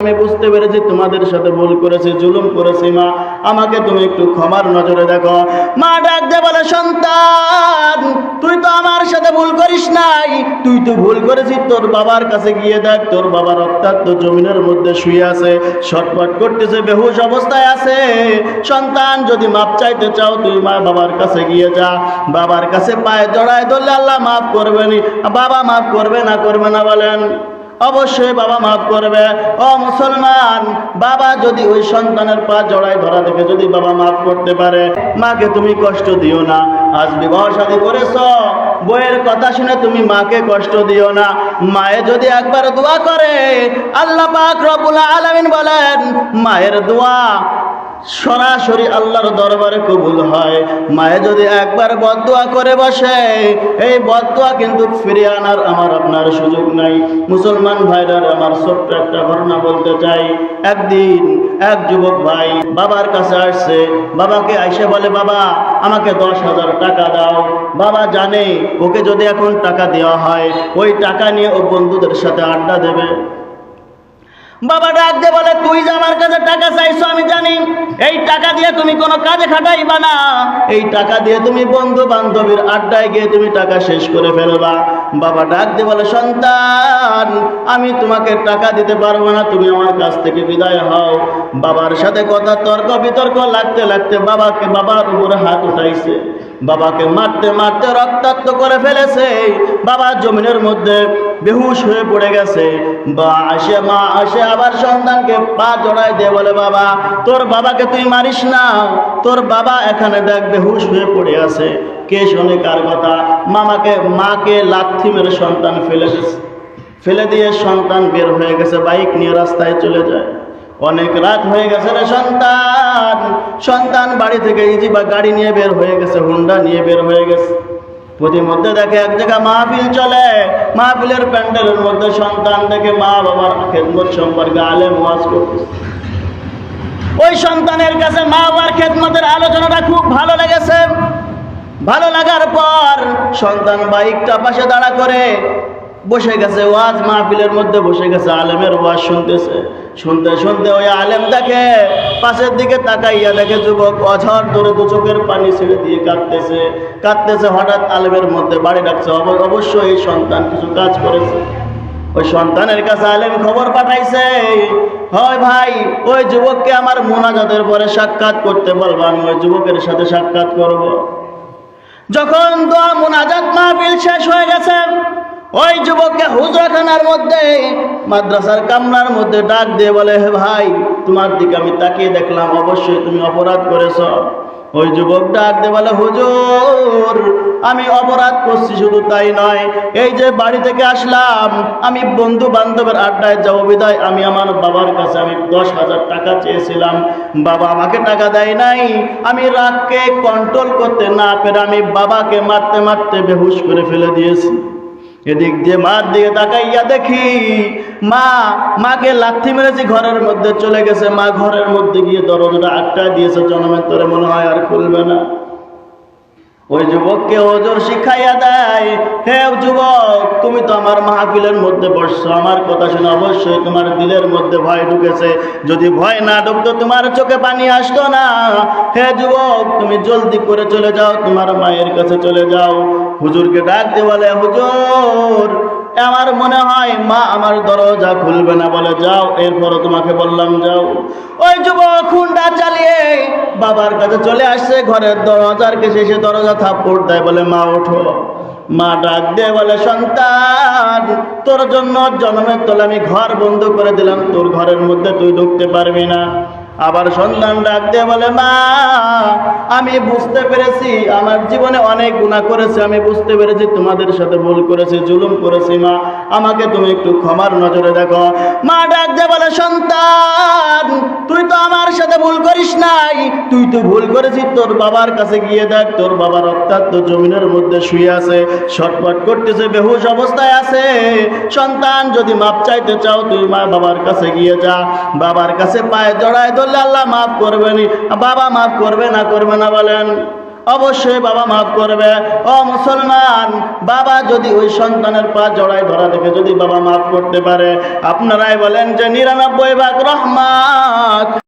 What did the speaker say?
আমি বুঝতে পেরেছি তোমাদের সাথে ভুল করেছি, জুলুম করেছি, মা। আমাকে তুমি একটু ক্ষমার নজরে দেখো। মা ডাক দে বলে, সন্তান, তুই তো আমার সাথে ভুল করিস নাই। তুই তো ভুল করেছিস। তোর বাবার কাছে গিয়ে দেখ, তোর বাবার রক্তাক্ত জমিনের মধ্যে শুয়ে আছে ছটফট করতেছে, বেহুশ অবস্থায় আছে। সন্তান, যদি মাপ চাইতে চাও, তুই মা বাবার কাছে গিয়ে যা। বাবার কাছে পায়ে জড়ায় ধরলে আল্লাহ মাফ করবেনি বাবা মাফ করবে না করবে না বলেন। অবশ্যই বাবা মাফ করবে। ও মুসলমান, বাবা যদি ওই সন্তানের পা জড়াই ধরা থেকে যদি বাবা মাফ করতে পারে, মাকে তুমি কষ্ট দিও না। আজ বিবাহ শাদী করেছ, বইয়ের কথা শুনে তুমি মাকে কষ্ট দিও না। মায়ে যদি একবার দোয়া করে, আল্লাহ পাক রবুল আলামিন বলেন, মায়ের দোয়া সরাসরি আল্লাহর দরবারে কবুল হয়। মায়ে যদি একবার বদুয়া করে বসে, এই বদুয়া কিন্তু ফিরিয়ে আনার আমার আপনার সুযোগ নাই। মুসলমান ভাইরার আমার ছোট্ট একটা ঘটনা বলতে চাই। একদিন এক যুবক ভাই বাবার কাছে আসছে। বাবাকে আইসে বলে, বাবা, আমাকে দশ হাজার টাকা দাও। বাবা জানে ওকে যদি এখন টাকা দেওয়া হয়, ওই টাকা নিয়ে ও বন্ধুদের সাথে আড্ডা দেবে। বাবা ডাক দিয়ে বলে, তুই যে আমার কাছে টাকা চাইছো, আমি জানি। এই টাকা দিয়ে তুমি কোনো কাজে খাটাইবা না। এই টাকা দিয়ে তুমি বন্ধু বান্ধবীর আড্ডায় গিয়ে তুমি টাকা শেষ করে ফেলবা। বাবা ডাক দিয়ে বলে, সন্তান, আমি তোমাকে টাকা দিতে পারব না, তুমি আমার কাছ থেকে বিদায় হও। বাবার সাথে কথা তর্ক বিতর্ক লাগতে লাগতে বাবাকে বাবার উপরে হাত উঠাইছে। বাবাকে মারতে মারতে রক্তাক্ত করে ফেলেছে। বাবা জমিনের মধ্যে বেহুশ হয়ে পড়ে গেছে। বা আসে, মা আসে, আবার সন্তানকে পা জড়ায় দিয়ে বলে, বাবা, তোর বাবাকে তুই মারিস না। তোর বাবা এখানে দেখ বেহুশ হয়ে পড়ে আছে। কে শোনে কার কথা? মামাকে, মাকে লাথি মেরে সন্তান ফেলে দিয়েছে। ফেলে দিয়ে সন্তান বের হয়ে গেছে, বাইক নিয়ে রাস্তায় চলে যায়। অনেক রাত হয়ে গেছে রে সন্তান। সন্তান বাড়ি থেকে ইজি বা গাড়ি নিয়ে বের হয়ে গেছে, হুন্ডা নিয়ে বের হয়ে গেছে। প্রতিমধ্যে দেখে এক জায়গায় মাহফিল চলে। মাহফিলের প্যান্ডেলের মধ্যে সন্তান দেখে মা বাবার খেদমত সম্পর্কে আলেম করতেছে। ওই সন্তানের কাছে মা বাবার খেদমতের আলোচনাটা খুব ভালো লেগেছে। ভালো লাগার পর সন্তান বাইকটা পাশে দাঁড়া করে বসে গেছে, ওয়াজ মাহফিলের মধ্যে বসে গেছে, আলেমের ওয়াজ শুনতেছে। শুনতে শুনতে ওই আলেম দেখে পাশের দিকে তাকাইয়া দেখে যুবক অঝর ধরে দু চোখের পানি ছেড়ে দিয়ে কাঁদতেছে। কাঁদতেছে হঠাৎ আলেমের মধ্যে বাড়ি ডাকছে, অব- অবশ্যই এই সন্তান কিছু কাজ করেছে। ওই সন্তানের কাছে আলেম খবর পাঠাইছে, হয় ভাই, ওই যুবককে আমার মোনাজাতের পরে সাক্ষাৎ করতে বলব, আমি ওই যুবকের সাথে সাক্ষাৎ করব। যখন দোয়া মোনাজাত মাহফিল শেষ হয়ে গেছে, ওই যুবককে হুজরাখানার মধ্যে, মাদ্রাসার কামরার মধ্যে ডাক দিয়ে বলে, হে ভাই, তোমার দিকে আমি তাকিয়ে দেখলাম, অবশ্যই তুমি অপরাধ করেছ। ওই যুবক ডাক দিয়ে বলে, হুজুর আমি অপরাধ করছি শুধু তাই নয়। এই যে বাড়ি থেকে আসলাম, আমি বন্ধু বান্ধবের আড্ডায় যাব, বিদায়। আমি আমার বাবার কাছে আমি দশ হাজার টাকা চেয়েছিলাম। বাবা আমাকে টাকা দেয় নাই। আমি রাগকে কন্ট্রোল করতে না পেরে আমি বাবাকে মারতে মারতে বেহুশ করে ফেলে দিয়েছি। এদিক দিয়ে মার দিকে তাকাইয়া দেখি, মা, মাকে লাথি মেরেছি, ঘরের মধ্যে চলে গেছে। মা ঘরের মধ্যে গিয়ে দরজাটা আটকায় দিয়েছে। জনমের তোরে মনে হয় আর খুলবে না। ওই যুবককে ওজোর শিখাইয়া দেয়, হে যুবক, তুমি তো আমার মাহফিলের মধ্যে বসছো, আমার কথা শুনে অবশ্যই তোমার দিলের মধ্যে ভয় ঢুকেছে। যদি ভয় না ঢুকতো তোমার চোখে পানি আসতো না। হে যুবক, তুমি জলদি করে চলে যাও, তোমার মায়ের কাছে চলে যাও। হুজুরকে ডাক দিয়ে বলে, হুজুর আমার মনে হয় মা আমার দরজা খুলবে না বলে, যাও, এরপরও তোমাকে বললাম, যাও। ওই যুবক খুন্ডা চালিয়ে বাবার কাছে চলে আসছে, ঘরের দরজার কাছে এসে দরজা থাপ্পড় দেয়, বলে, মা, ওঠো। মা ডাক দিয়ে, বলে, সন্তান, তোর জন্য জন্মের তোলে আমি ঘর বন্ধ করে দিলাম, তোর ঘরের মধ্যে তুই ঢুকতে পারবি না। আবার সন্তান ডাক দিয়ে বলে, মা, আমি বুঝতে পেরেছি, আমার জীবনে অনেক গুণা করেছি, আমি বুঝতে পেরেছি, তোমাদের সাথে ভুল করেছি, জুলুম করেছি, মা, আমাকে তুমি একটু ক্ষমার নজরে দেখো। মা ডাক দিয়ে বলে, সন্তান, তুই তো আমার সাথে ভুল করিস নাই, তুই তো ভুল করেছিস, তোর বাবার কাছে গিয়ে দেখ, তোর বাবা রক্তাক্ত জমিনের মধ্যে শুয়ে আছে, ছটফট করতেছে, বেহুশ অবস্থায় আছে। সন্তান, যদি মাপ চাইতে চাও, তুই মা বাবার কাছে গিয়ে যা, বাবার কাছে পায়ে জড়ায় ধরলে আল্লাহ মাফ করবেনি বাবা মাফ করবে না করবে না, বলেন। অবশ্যই বাবা মাফ করবে। ও মুসলমান, বাবা যদি ওই সন্তানের পা জড়াই ধরা থেকে যদি বাবা মাফ করতে পারে? আপনারাই বলেন যে, নিরানব্বই ভাগ রহমাত।